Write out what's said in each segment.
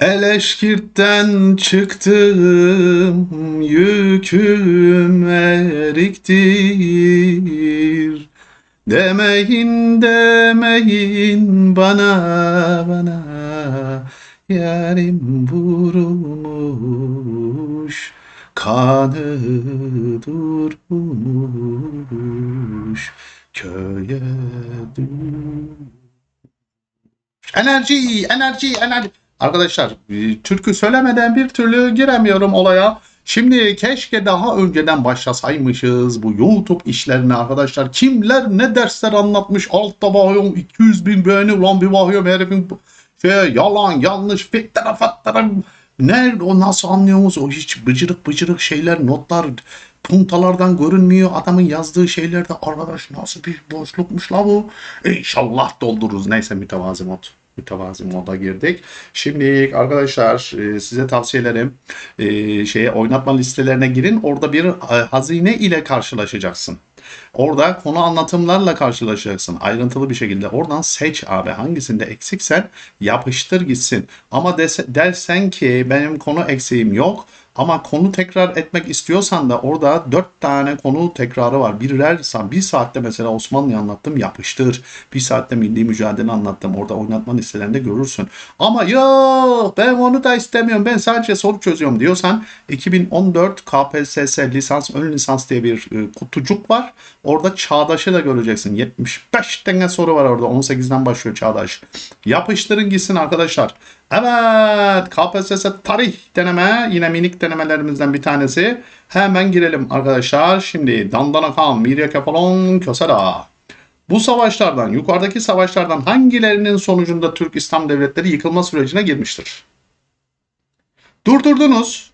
Eleşkirt'ten çıktım, yüküm eriktir. Demeyin demeyin bana bana, yarim vurulmuş, kanı durmuş, köye durmuş. Enerji, enerji, enerji. Arkadaşlar e, türkü söylemeden bir türlü giremiyorum olaya. Şimdi keşke daha önceden başlasaymışız bu YouTube işlerine arkadaşlar. Kimler ne dersler anlatmış? Altta bakıyorum 200 bin beğeni ulan bir bakıyorum herifin. Şey, yalan yanlış fittara fattara Nerede o nasıl anlıyorsunuz? O hiç bıcırık bıcırık şeyler notlar puntalardan görünmüyor. Adamın yazdığı şeylerde arkadaş nasıl bir boşlukmuş la bu? İnşallah doldururuz. Neyse mütevazi mod mütevazi moda girdik. Şimdi arkadaşlar e, size tavsiyelerim e, şeye oynatma listelerine girin. Orada bir e, hazine ile karşılaşacaksın. Orada konu anlatımlarla karşılaşacaksın. Ayrıntılı bir şekilde. Oradan seç abi. Hangisinde eksiksen yapıştır gitsin. Ama dese- dersen ki benim konu eksiğim yok. Ama konu tekrar etmek istiyorsan da orada dört tane konu tekrarı var. Birer bir saatte mesela Osmanlı'yı anlattım yapıştır. Bir saatte milli mücadele anlattım. Orada oynatma listelerinde görürsün. Ama yok ben onu da istemiyorum. Ben sadece soru çözüyorum diyorsan 2014 KPSS lisans ön lisans diye bir e, kutucuk var. Orada Çağdaş'ı da göreceksin. 75 tane soru var orada. 18'den başlıyor Çağdaş. Yapıştırın gitsin arkadaşlar. Evet KPSS tarih deneme yine minik denemelerimizden bir tanesi. Hemen girelim arkadaşlar. Şimdi Dandana Khan, Mirya Kefalon, Kösera. Bu savaşlardan, yukarıdaki savaşlardan hangilerinin sonucunda Türk İslam devletleri yıkılma sürecine girmiştir? Durdurdunuz.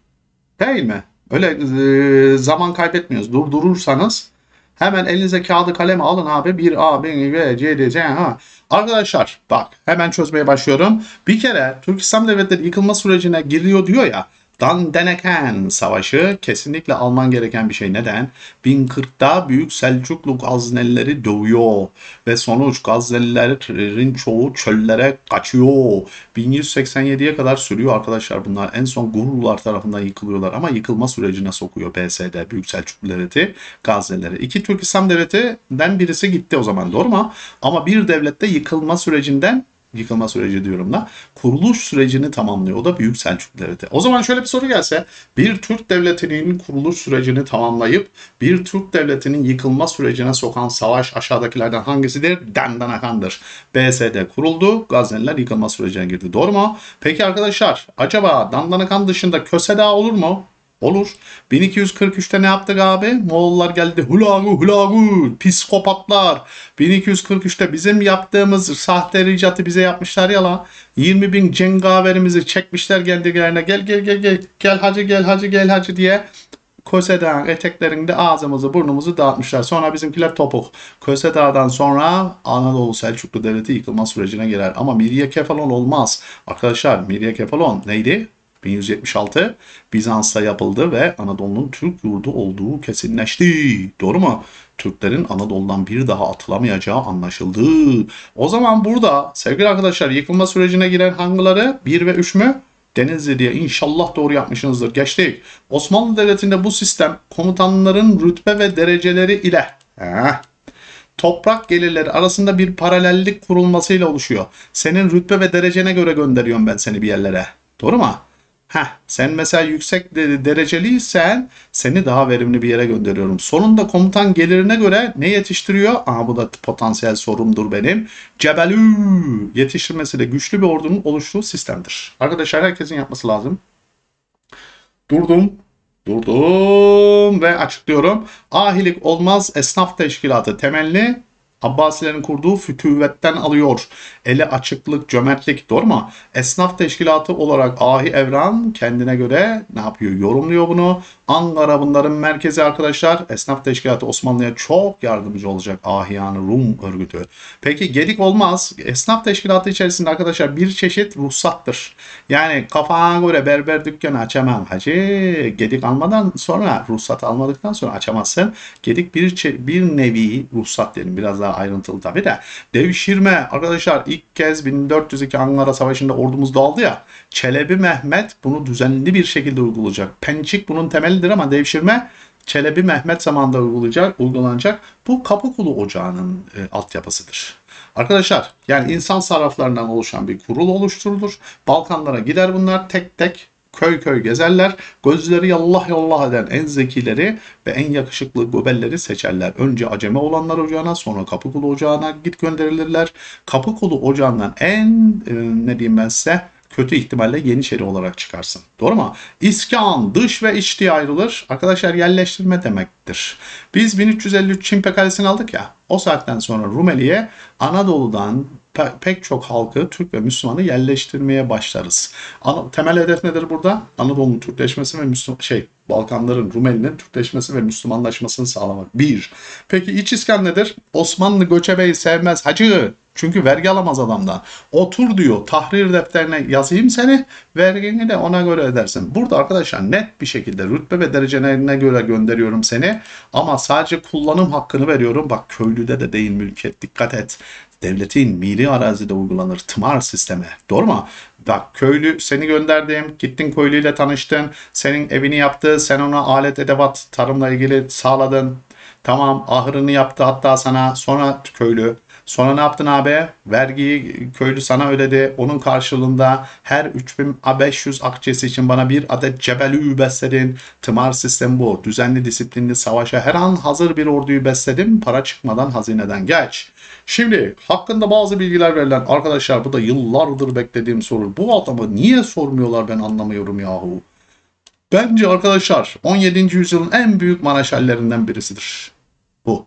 Değil mi? Öyle e, zaman kaybetmiyoruz. Durdurursanız hemen elinize kağıdı kalemi alın abi. 1 A, B, B, C, D, C, ha. Arkadaşlar bak hemen çözmeye başlıyorum. Bir kere Türk İslam devletleri yıkılma sürecine giriyor diyor ya. Dandeneken Savaşı kesinlikle alman gereken bir şey. Neden? 1040'da Büyük Selçuklu Gaznelileri dövüyor ve sonuç Gaznelilerin çoğu çöllere kaçıyor. 1187'ye kadar sürüyor arkadaşlar bunlar. En son Gurullar tarafından yıkılıyorlar ama yıkılma sürecine sokuyor BSD Büyük Selçuklu Devleti Gaznelileri. İki Türk İslam Devleti'den birisi gitti o zaman doğru mu? Ama bir devlette yıkılma sürecinden yıkılma süreci diyorum da kuruluş sürecini tamamlıyor. O da Büyük Selçuklu Devleti. O zaman şöyle bir soru gelse bir Türk devletinin kuruluş sürecini tamamlayıp bir Türk devletinin yıkılma sürecine sokan savaş aşağıdakilerden hangisidir? Dandanakan'dır. BSD kuruldu. Gazneliler yıkılma sürecine girdi. Doğru mu? Peki arkadaşlar acaba Dandanakan dışında Köseda olur mu? Olur. 1243'te ne yaptık abi? Moğollar geldi. Hulagu hulagu. Psikopatlar. 1243'te bizim yaptığımız sahte ricatı bize yapmışlar ya la. 20 bin cengaverimizi çekmişler kendilerine. Gel gel gel gel. Gel hacı gel hacı gel hacı diye. Kösedağ'ın eteklerinde ağzımızı burnumuzu dağıtmışlar. Sonra bizimkiler topuk. Kösedağ'dan sonra Anadolu Selçuklu Devleti yıkılma sürecine girer. Ama Mirya Kefalon olmaz. Arkadaşlar Mirya Kefalon neydi? 1176 Bizans'ta yapıldı ve Anadolu'nun Türk yurdu olduğu kesinleşti. Doğru mu? Türklerin Anadolu'dan bir daha atılamayacağı anlaşıldı. O zaman burada sevgili arkadaşlar yıkılma sürecine giren hangileri? 1 ve 3 mü? Denizli diye inşallah doğru yapmışsınızdır. Geçtik. Osmanlı Devleti'nde bu sistem komutanların rütbe ve dereceleri ile Heh, toprak gelirleri arasında bir paralellik kurulmasıyla oluşuyor. Senin rütbe ve derecene göre gönderiyorum ben seni bir yerlere. Doğru mu? Heh, sen mesela yüksek de- dereceliysen seni daha verimli bir yere gönderiyorum. Sonunda komutan gelirine göre ne yetiştiriyor? Aha bu da potansiyel sorumdur benim. Cebelü yetiştirmesi de güçlü bir ordunun oluştuğu sistemdir. Arkadaşlar herkesin yapması lazım. Durdum. Durdum ve açıklıyorum. Ahilik olmaz esnaf teşkilatı temelli Abbasilerin kurduğu fütüvvetten alıyor. Ele açıklık, cömertlik doğru mu? Esnaf teşkilatı olarak Ahi Evran kendine göre ne yapıyor? Yorumluyor bunu. Ankara bunların merkezi arkadaşlar. Esnaf teşkilatı Osmanlı'ya çok yardımcı olacak. Ahiyan Rum örgütü. Peki gedik olmaz. Esnaf teşkilatı içerisinde arkadaşlar bir çeşit ruhsattır. Yani kafana göre berber dükkanı açamam hacı. Gedik almadan sonra ruhsat almadıktan sonra açamazsın. Gedik bir bir nevi ruhsat diyelim biraz daha daha ayrıntılı tabii de. Devşirme arkadaşlar ilk kez 1402 Ankara Savaşı'nda ordumuz dağıldı ya. Çelebi Mehmet bunu düzenli bir şekilde uygulayacak. Pençik bunun temelidir ama devşirme Çelebi Mehmet zamanında uygulayacak, uygulanacak. Bu Kapıkulu Ocağı'nın e, altyapısıdır. Arkadaşlar yani insan sarraflarından oluşan bir kurul oluşturulur. Balkanlara gider bunlar tek tek köy köy gezerler. Gözleri yallah yallah eden en zekileri ve en yakışıklı göbelleri seçerler. Önce Acemi olanlar ocağına sonra Kapıkulu ocağına git gönderilirler. Kapıkulu ocağından en e, ne diyeyim ben size kötü ihtimalle Yeniçeri olarak çıkarsın. Doğru mu? İskan dış ve iç diye ayrılır. Arkadaşlar yerleştirme demektir. Biz 1353 Çimpe Kalesi'ni aldık ya. O saatten sonra Rumeli'ye Anadolu'dan pe- pek çok halkı Türk ve Müslümanı yerleştirmeye başlarız. Ana- temel hedef nedir burada? Anadolu'nun Türkleşmesi ve Müslüman şey Balkanların Rumeli'nin Türkleşmesi ve Müslümanlaşmasını sağlamak. Bir. Peki iç iskan nedir? Osmanlı göçebeyi sevmez hacı. Çünkü vergi alamaz adamdan. Otur diyor tahrir defterine yazayım seni vergini de ona göre edersin. Burada arkadaşlar net bir şekilde rütbe ve derecelerine göre gönderiyorum seni. Ama sadece kullanım hakkını veriyorum. Bak köylüde de değil mülkiyet dikkat et. Devletin mili arazide uygulanır tımar sistemi. Doğru mu? Bak köylü seni gönderdim. Gittin köylüyle tanıştın. Senin evini yaptı. Sen ona alet edevat tarımla ilgili sağladın. Tamam ahırını yaptı hatta sana sonra köylü. Sonra ne yaptın abi? Vergiyi köylü sana ödedi. Onun karşılığında her 3500 akçesi için bana bir adet cebelü besledin. Tımar sistemi bu. Düzenli disiplinli savaşa her an hazır bir orduyu besledim. Para çıkmadan hazineden geç. Şimdi hakkında bazı bilgiler verilen arkadaşlar bu da yıllardır beklediğim soru. Bu adamı niye sormuyorlar ben anlamıyorum yahu. Bence arkadaşlar 17. yüzyılın en büyük manaşallerinden birisidir. Bu.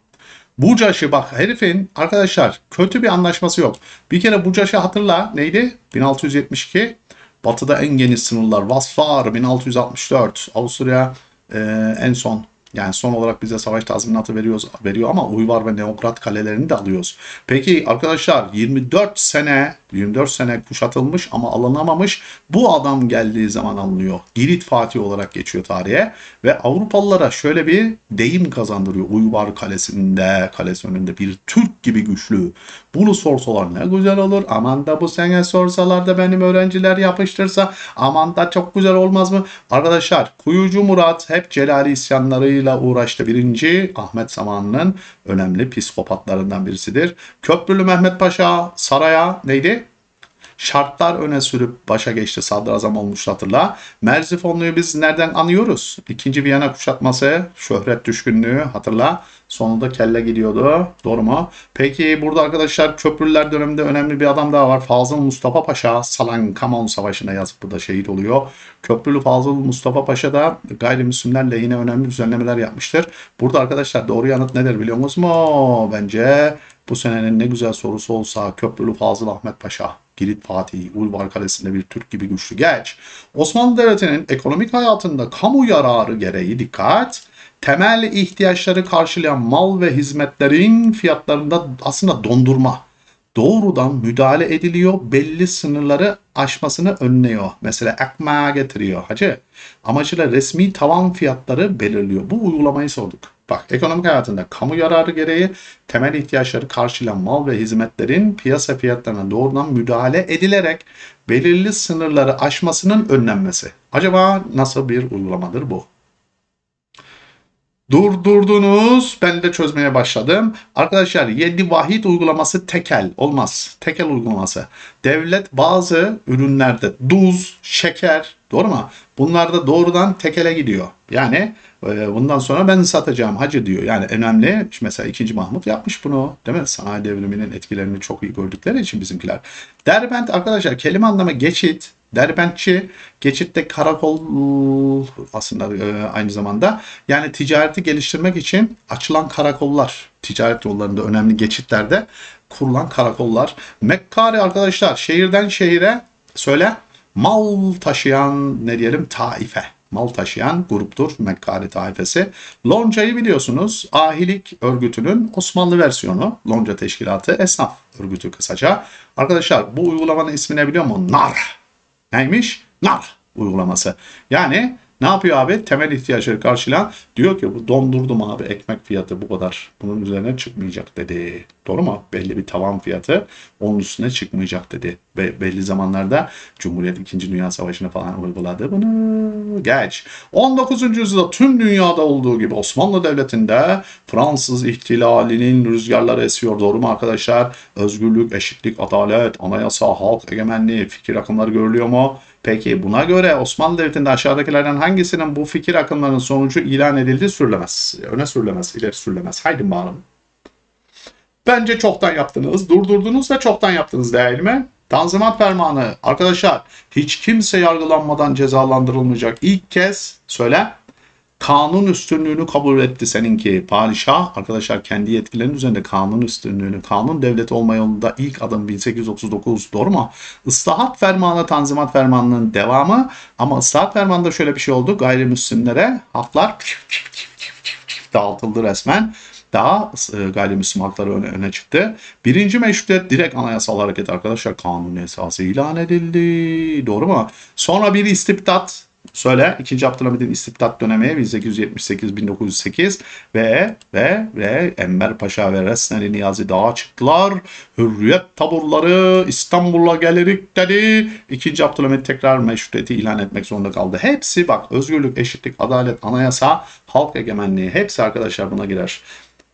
Bucaş'ı bak herifin arkadaşlar kötü bir anlaşması yok. Bir kere Bucaş'ı hatırla neydi? 1672 Batı'da en geniş sınırlar. Vasfar 1664 Avusturya e, en son yani son olarak bize savaş tazminatı veriyoruz, veriyor ama Uyvar ve Neograd kalelerini de alıyoruz. Peki arkadaşlar 24 sene 24 sene kuşatılmış ama alınamamış bu adam geldiği zaman alınıyor. Girit Fatih olarak geçiyor tarihe ve Avrupalılara şöyle bir deyim kazandırıyor. Uyvar kalesinde, kalesi önünde bir Türk gibi güçlü. Bunu sorsalar ne güzel olur. Aman da bu sene sorsalar da benim öğrenciler yapıştırsa aman da çok güzel olmaz mı? Arkadaşlar Kuyucu Murat hep Celali isyanlarıyla uğraştı. Birinci Ahmet zamanının önemli psikopatlarından birisidir. Köprülü Mehmet Paşa saraya neydi? Şartlar öne sürüp başa geçti sadrazam olmuştu hatırla. Merzifonlu'yu biz nereden anıyoruz? İkinci Viyana kuşatması, şöhret düşkünlüğü hatırla. Sonunda kelle gidiyordu. Doğru mu? Peki burada arkadaşlar köprüler döneminde önemli bir adam daha var. Fazıl Mustafa Paşa Salan Kamon Savaşı'nda yazıp burada şehit oluyor. Köprülü Fazıl Mustafa Paşa da gayrimüslimlerle yine önemli düzenlemeler yapmıştır. Burada arkadaşlar doğru yanıt nedir biliyor musunuz mu? Bence bu senenin ne güzel sorusu olsa Köprülü Fazıl Ahmet Paşa. Girit Fatih, Ulvar Kalesi'nde bir Türk gibi güçlü geç. Osmanlı Devleti'nin ekonomik hayatında kamu yararı gereği dikkat, temel ihtiyaçları karşılayan mal ve hizmetlerin fiyatlarında aslında dondurma doğrudan müdahale ediliyor. Belli sınırları aşmasını önlüyor. Mesela ekmeğe getiriyor hacı. Amacıyla resmi tavan fiyatları belirliyor. Bu uygulamayı sorduk. Bak ekonomik hayatında kamu yararı gereği temel ihtiyaçları karşılayan mal ve hizmetlerin piyasa fiyatlarına doğrudan müdahale edilerek belirli sınırları aşmasının önlenmesi. Acaba nasıl bir uygulamadır bu? Durdurdunuz. Ben de çözmeye başladım. Arkadaşlar 7 vahit uygulaması tekel olmaz. Tekel uygulaması. Devlet bazı ürünlerde tuz, şeker doğru mu? Bunlar da doğrudan tekele gidiyor. Yani e, bundan sonra ben satacağım hacı diyor. Yani önemli. Mesela 2. Mahmut yapmış bunu. Değil mi? Sanayi devriminin etkilerini çok iyi gördükleri için bizimkiler. Derbent arkadaşlar kelime anlamı geçit. Derbentçi, geçitte karakol aslında e, aynı zamanda yani ticareti geliştirmek için açılan karakollar, ticaret yollarında önemli geçitlerde kurulan karakollar. Mekkari arkadaşlar şehirden şehire söyle mal taşıyan ne diyelim taife. Mal taşıyan gruptur Mekkari taifesi. Lonca'yı biliyorsunuz ahilik örgütünün Osmanlı versiyonu. Lonca teşkilatı esnaf örgütü kısaca. Arkadaşlar bu uygulamanın ismi ne biliyor musun? NAR. Neymiş? NAR uygulaması. Yani Ne yapıyor abi? Temel ihtiyaçları karşılayan diyor ki bu dondurdum abi ekmek fiyatı bu kadar. Bunun üzerine çıkmayacak dedi. Doğru mu? Belli bir tavan fiyatı onun üstüne çıkmayacak dedi. Ve belli zamanlarda Cumhuriyet 2. Dünya Savaşı'nı falan uyguladı bunu. Geç. 19. yüzyılda tüm dünyada olduğu gibi Osmanlı Devleti'nde Fransız ihtilalinin rüzgarları esiyor. Doğru mu arkadaşlar? Özgürlük, eşitlik, adalet, anayasa, halk egemenliği, fikir akımları görülüyor mu? Peki buna göre Osmanlı Devleti'nde aşağıdakilerden hangisinin bu fikir akımlarının sonucu ilan edildi sürülemez. Öne sürülemez, ileri sürülemez. Haydi bakalım. Bence çoktan yaptınız. Durdurdunuz ve çoktan yaptınız değil mi? Tanzimat fermanı. Arkadaşlar hiç kimse yargılanmadan cezalandırılmayacak. İlk kez söyle kanun üstünlüğünü kabul etti seninki. Padişah arkadaşlar kendi yetkilerinin üzerinde kanun üstünlüğünü, kanun devleti olma yolunda ilk adım 1839 doğru mu? Islahat fermanı Tanzimat fermanının devamı ama ıslahat fermanında şöyle bir şey oldu. Gayrimüslimlere haklar dağıtıldı resmen. Daha e, gayrimüslim hakları öne, öne çıktı. Birinci meşrutiyet direkt anayasal hareket arkadaşlar kanun esası ilan edildi. Doğru mu? Sonra bir istibdat Söyle 2. Abdülhamid'in istibdat dönemi 1878-1908 ve ve ve Enver Paşa ve Resneli Niyazi dağa çıktılar. Hürriyet taburları İstanbul'a gelirik dedi. 2. Abdülhamid tekrar meşrutiyeti ilan etmek zorunda kaldı. Hepsi bak özgürlük, eşitlik, adalet, anayasa, halk egemenliği hepsi arkadaşlar buna girer.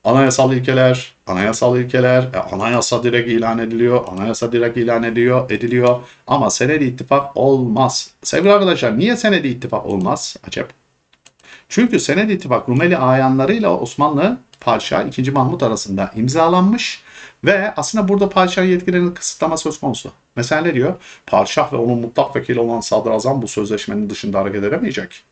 Anayasal ilkeler, anayasal ilkeler, e, anayasa direkt ilan ediliyor, anayasa direkt ilan ediyor, ediliyor ama senedi ittifak olmaz. Sevgili arkadaşlar niye senedi ittifak olmaz? Acep. Çünkü senedi ittifak Rumeli ayanlarıyla Osmanlı Padişah 2. Mahmut arasında imzalanmış ve aslında burada padişahın yetkilerinin kısıtlama söz konusu. Mesela ne diyor? Padişah ve onun mutlak vekili olan sadrazam bu sözleşmenin dışında hareket edemeyecek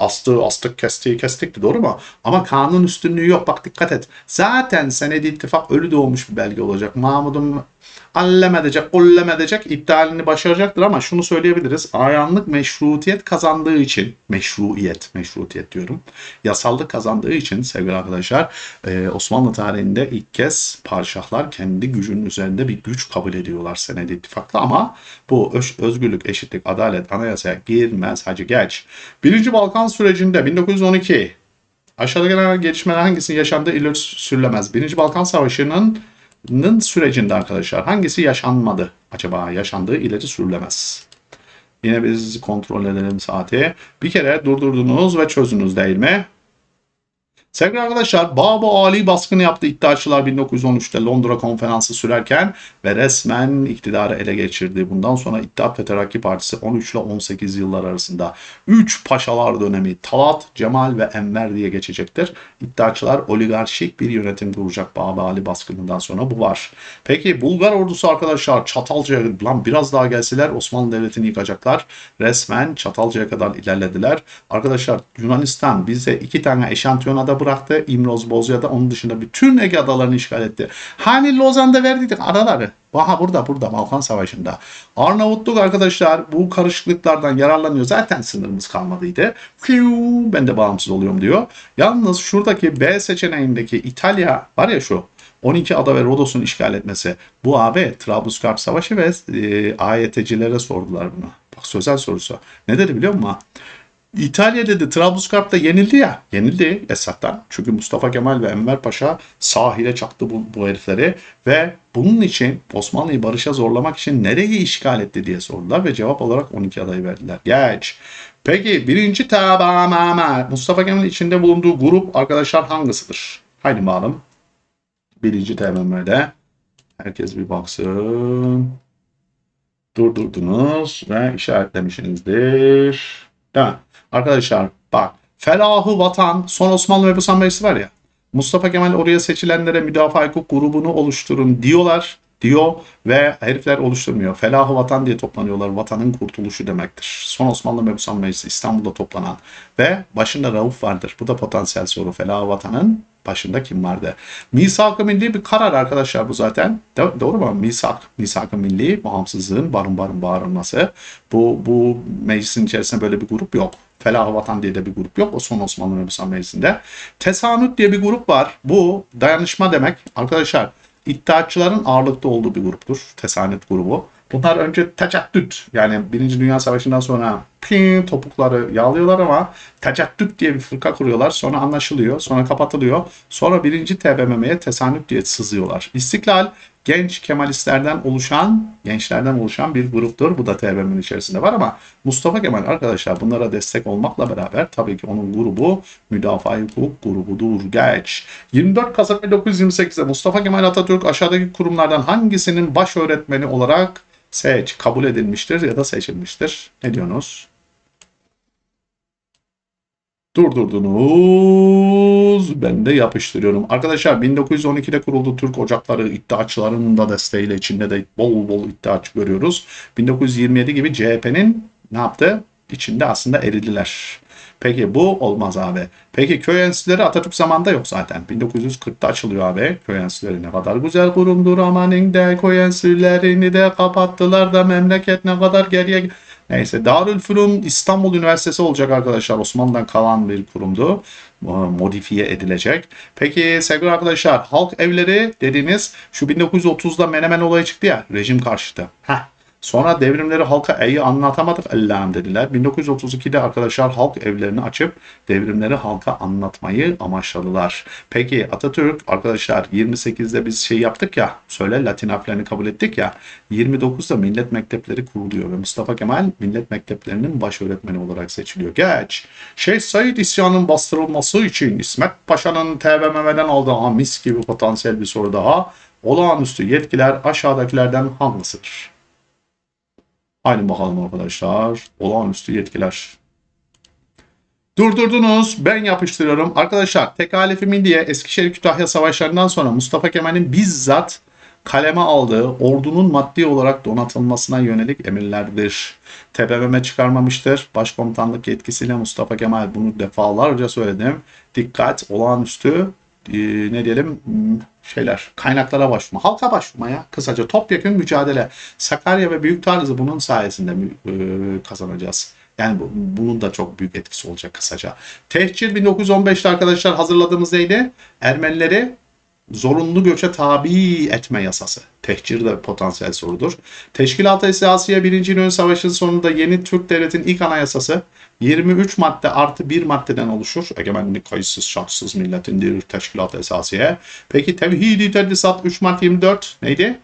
astığı astık kestiği kestikti doğru mu? Ama kanun üstünlüğü yok bak dikkat et. Zaten senedi ittifak ölü doğmuş bir belge olacak. Mahmud'un allem edecek, kullem edecek, iptalini başaracaktır ama şunu söyleyebiliriz. Ayanlık meşrutiyet kazandığı için, meşruiyet, meşrutiyet diyorum. Yasallık kazandığı için sevgili arkadaşlar e, Osmanlı tarihinde ilk kez padişahlar kendi gücünün üzerinde bir güç kabul ediyorlar senedi ittifakla ama bu öz- özgürlük, eşitlik, adalet, anayasaya girmez. Hacı geç. Birinci Balkan sürecinde 1912 Aşağıda gelen gelişmeler hangisinin yaşandığı ileri sürülemez. Birinci Balkan Savaşı'nın nın sürecinde arkadaşlar hangisi yaşanmadı acaba yaşandığı ileri sürülemez. Yine biz kontrol edelim saati. Bir kere durdurdunuz ve çözdünüz değil mi? Sevgili arkadaşlar Baba Ali baskını yaptı iddiaçılar 1913'te Londra konferansı sürerken ve resmen iktidarı ele geçirdi. Bundan sonra İttihat ve Terakki Partisi 13 ile 18 yıllar arasında 3 paşalar dönemi Talat, Cemal ve Enver diye geçecektir. İddiaçılar oligarşik bir yönetim kuracak Baba Ali baskınından sonra bu var. Peki Bulgar ordusu arkadaşlar Çatalca'ya lan biraz daha gelseler Osmanlı Devleti'ni yıkacaklar. Resmen Çatalca'ya kadar ilerlediler. Arkadaşlar Yunanistan bize iki tane eşantiyon ada bıraktı. İmroz Bozca'da onun dışında bütün Ege adalarını işgal etti. Hani Lozan'da verdiydik adaları. Aha burada burada Balkan Savaşı'nda. Arnavutluk arkadaşlar bu karışıklıklardan yararlanıyor. Zaten sınırımız kalmadıydı. Fiu, ben de bağımsız oluyorum diyor. Yalnız şuradaki B seçeneğindeki İtalya var ya şu 12 ada ve Rodos'un işgal etmesi. Bu abi Trablusgarp Savaşı ve e, AYT'cilere sordular bunu. Bak sözel sorusu. Ne dedi biliyor musun? İtalya dedi Trablusgarp'ta yenildi ya. Yenildi Esad'dan. Çünkü Mustafa Kemal ve Enver Paşa sahile çaktı bu, bu herifleri. Ve bunun için Osmanlı'yı barışa zorlamak için nereyi işgal etti diye sordular. Ve cevap olarak 12 adayı verdiler. Geç. Peki birinci tabamama Mustafa Kemal'in içinde bulunduğu grup arkadaşlar hangisidir? Haydi bakalım. Birinci TMM'de. Herkes bir baksın. Durdurdunuz ve işaretlemişsinizdir. Değil mi? Arkadaşlar bak Felahı Vatan son Osmanlı Mebusan Meclisi var ya Mustafa Kemal oraya seçilenlere müdafaa hukuk grubunu oluşturun diyorlar diyor ve herifler oluşturmuyor. Felahı Vatan diye toplanıyorlar. Vatanın kurtuluşu demektir. Son Osmanlı Mebusan Meclisi İstanbul'da toplanan ve başında Rauf vardır. Bu da potansiyel soru. Felahı Vatan'ın başında kim vardı? Misak-ı Milli bir karar arkadaşlar bu zaten. Do- doğru mu? Misak, Misak-ı Milli bağımsızlığın barın barın bağırılması. Bu, bu meclisin içerisinde böyle bir grup yok. Felah Vatan diye de bir grup yok. O son Osmanlı Mebusan Meclisi'nde. Tesanüt diye bir grup var. Bu dayanışma demek. Arkadaşlar İttihatçıların ağırlıkta olduğu bir gruptur. Tesanüt grubu. Bunlar önce tecaddüt yani Birinci Dünya Savaşı'ndan sonra pin topukları yağlıyorlar ama tecaddüt diye bir fırka kuruyorlar. Sonra anlaşılıyor. Sonra kapatılıyor. Sonra birinci TBMM'ye tesanüt diye sızıyorlar. İstiklal genç Kemalistlerden oluşan, gençlerden oluşan bir gruptur. Bu da TBMM'nin içerisinde var ama Mustafa Kemal arkadaşlar bunlara destek olmakla beraber tabii ki onun grubu müdafaa hukuk grubudur. Geç. 24 Kasım 1928'de Mustafa Kemal Atatürk aşağıdaki kurumlardan hangisinin baş öğretmeni olarak seç, kabul edilmiştir ya da seçilmiştir? Ne diyorsunuz? Durdurdunuz. Ben de yapıştırıyorum. Arkadaşlar 1912'de kuruldu Türk Ocakları iddiaçılarının da desteğiyle içinde de bol bol iddiaçı görüyoruz. 1927 gibi CHP'nin ne yaptı? İçinde aslında eridiler. Peki bu olmaz abi. Peki köy enstitüleri Atatürk zamanında yok zaten. 1940'ta açılıyor abi. Köy enstitüleri ne kadar güzel kurumdur amanın de köy enstitülerini de kapattılar da memleket ne kadar geriye Neyse Darülfünun İstanbul Üniversitesi olacak arkadaşlar. Osmanlı'dan kalan bir kurumdu. Modifiye edilecek. Peki sevgili arkadaşlar halk evleri dediğimiz şu 1930'da Menemen olayı çıktı ya rejim karşıtı. Heh. Sonra devrimleri halka iyi anlatamadık Allah'ım dediler. 1932'de arkadaşlar halk evlerini açıp devrimleri halka anlatmayı amaçladılar. Peki Atatürk arkadaşlar 28'de biz şey yaptık ya söyle Latin harflerini kabul ettik ya 29'da millet mektepleri kuruluyor ve Mustafa Kemal millet mekteplerinin baş öğretmeni olarak seçiliyor. Geç. Şeyh Said isyanın bastırılması için İsmet Paşa'nın TBMM'den aldığı ha, mis gibi potansiyel bir soru daha. Olağanüstü yetkiler aşağıdakilerden hangisidir? Aynı bakalım arkadaşlar. Olağanüstü yetkiler. Durdurdunuz. Ben yapıştırıyorum. Arkadaşlar tekalifimin diye Eskişehir Kütahya savaşlarından sonra Mustafa Kemal'in bizzat kaleme aldığı ordunun maddi olarak donatılmasına yönelik emirlerdir. TBMM çıkarmamıştır. Başkomutanlık yetkisiyle Mustafa Kemal bunu defalarca söyledim. Dikkat olağanüstü e, ne diyelim şeyler kaynaklara başvurma, halka başvurma ya kısaca topyekun mücadele. Sakarya ve Büyük Taarruz'u bunun sayesinde e, kazanacağız. Yani bu, bunun da çok büyük etkisi olacak kısaca. Tehcir 1915'te arkadaşlar hazırladığımız neydi? Ermenileri zorunlu göçe tabi etme yasası. Tehcir de potansiyel sorudur. Teşkilat-ı Esasiye 1. İnönü Savaşı'nın sonunda yeni Türk Devleti'nin ilk anayasası 23 madde artı 1 maddeden oluşur. Egemenlik kayıtsız şartsız milletindir Teşkilat-ı Esasiye. Peki Tevhidi Tedrisat 3 Mart 24 neydi?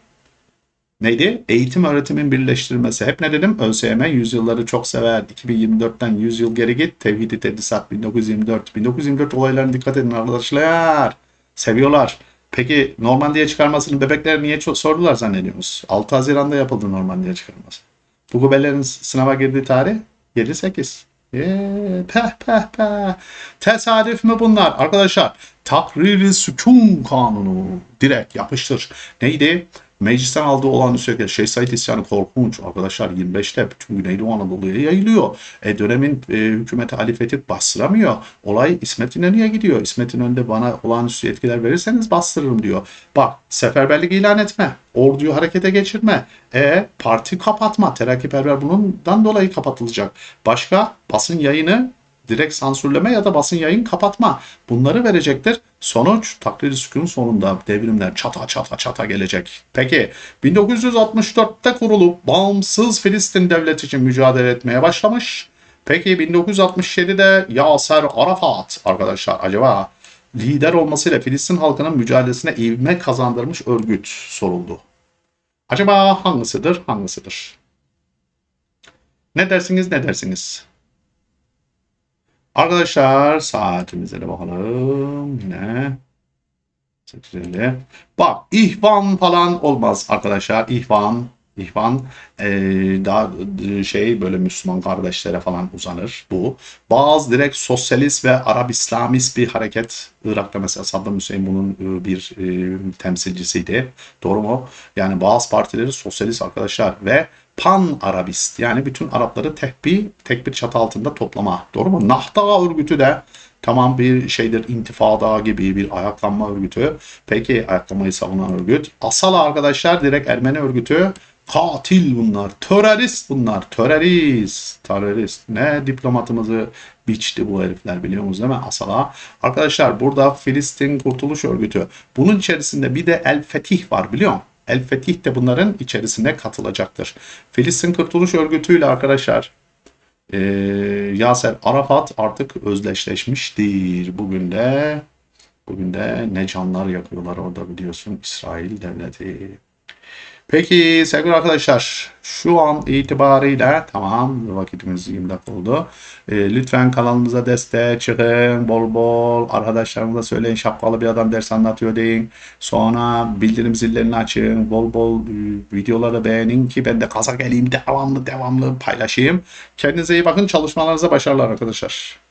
Neydi? Eğitim öğretimin birleştirilmesi. Hep ne dedim? ÖSYM yüzyılları çok sever. 2024'ten 100 yıl geri git. Tevhidi Tedrisat 1924. 1924 olaylarına dikkat edin arkadaşlar. Seviyorlar. Peki Normandiya çıkarmasını bebekler niye çok sordular zannediyorsunuz? 6 Haziran'da yapıldı Normandiya çıkarması. Bu gubelerin sınava girdiği tarih 7-8. Eee, peh peh peh. Tesadüf mü bunlar? Arkadaşlar takriri sükun kanunu direkt yapıştır. Neydi? Meclisten aldığı olan üstelik Şeyh Said isyanı korkunç. Arkadaşlar 25'te bütün Güneydoğu Anadolu'ya yayılıyor. E, dönemin e, hükümeti Ali Fethi bastıramıyor. Olay İsmet İnönü'ye gidiyor. İsmet İnönü bana olağanüstü yetkiler verirseniz bastırırım diyor. Bak seferberlik ilan etme. Orduyu harekete geçirme. E parti kapatma. Terakkiperver bundan dolayı kapatılacak. Başka basın yayını direkt sansürleme ya da basın yayın kapatma. Bunları verecektir. Sonuç takdir sükun sonunda devrimler çata çata çata gelecek. Peki 1964'te kurulup bağımsız Filistin devleti için mücadele etmeye başlamış. Peki 1967'de Yaser Arafat arkadaşlar acaba lider olmasıyla Filistin halkının mücadelesine ivme kazandırmış örgüt soruldu. Acaba hangisidir? Hangisidir? Ne dersiniz? Ne dersiniz? Arkadaşlar saatimize de bakalım. Yine 850. Bak ihvan falan olmaz arkadaşlar. İhvan İhvan e, daha e, şey böyle Müslüman kardeşlere falan uzanır bu. Bazı direkt sosyalist ve Arap İslamist bir hareket. Irak'ta mesela Saddam Hüseyin bunun e, bir e, temsilcisiydi. Doğru mu? Yani bazı partileri sosyalist arkadaşlar ve pan Arabist yani bütün Arapları tek bir tek bir çatı altında toplama. Doğru mu? Nahda örgütü de tamam bir şeydir intifada gibi bir ayaklanma örgütü. Peki ayaklanmayı savunan örgüt. Asala arkadaşlar direkt Ermeni örgütü. Katil bunlar. Terörist bunlar. Terörist. Terörist. Ne diplomatımızı biçti bu herifler biliyor musunuz değil mi? Asala. Arkadaşlar burada Filistin Kurtuluş Örgütü. Bunun içerisinde bir de El Fetih var biliyor musun? El Fetih de bunların içerisinde katılacaktır. Filistin Kurtuluş Örgütü ile arkadaşlar Ee, Yaser Arafat artık özdeşleşmiştir. Bugün de bugün de ne canlar yakıyorlar orada biliyorsun İsrail devleti. Peki sevgili arkadaşlar şu an itibariyle tamam vakitimiz 20 dakika oldu. Ee, lütfen kanalımıza destek çıkın bol bol arkadaşlarınıza söyleyin şapkalı bir adam ders anlatıyor deyin. Sonra bildirim zillerini açın bol bol e, videoları beğenin ki ben de kaza geleyim devamlı devamlı paylaşayım. Kendinize iyi bakın çalışmalarınıza başarılar arkadaşlar.